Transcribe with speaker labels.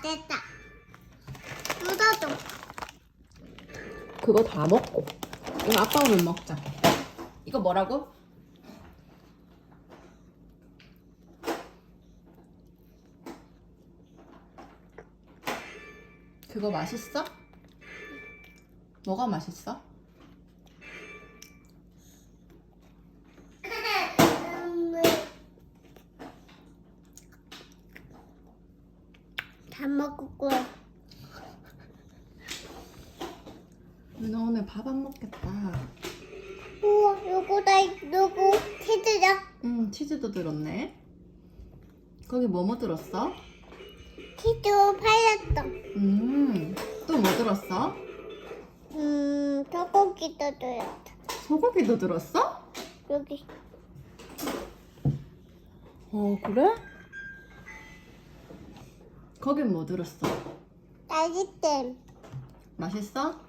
Speaker 1: 다 됐다. 묻어줘.
Speaker 2: 그거 다 먹고. 이거 아빠 오면 먹자. 이거 뭐라고? 그거 맛있어? 뭐가 맛있어?
Speaker 1: 다 먹을 거야.
Speaker 2: 너 오늘 밥 안 먹겠다.
Speaker 1: 우와, 요거다, 요거 치즈야.
Speaker 2: 응, 치즈도 들었네. 거기 뭐뭐 들었어?
Speaker 1: 치즈 팔렸어.
Speaker 2: 음, 또 뭐 들었어?
Speaker 1: 음, 소고기도 들었어.
Speaker 2: 소고기도 들었어?
Speaker 1: 여기.
Speaker 2: 어, 그래? 거긴 뭐 들었어?
Speaker 1: 딸기잼.
Speaker 2: 맛있어?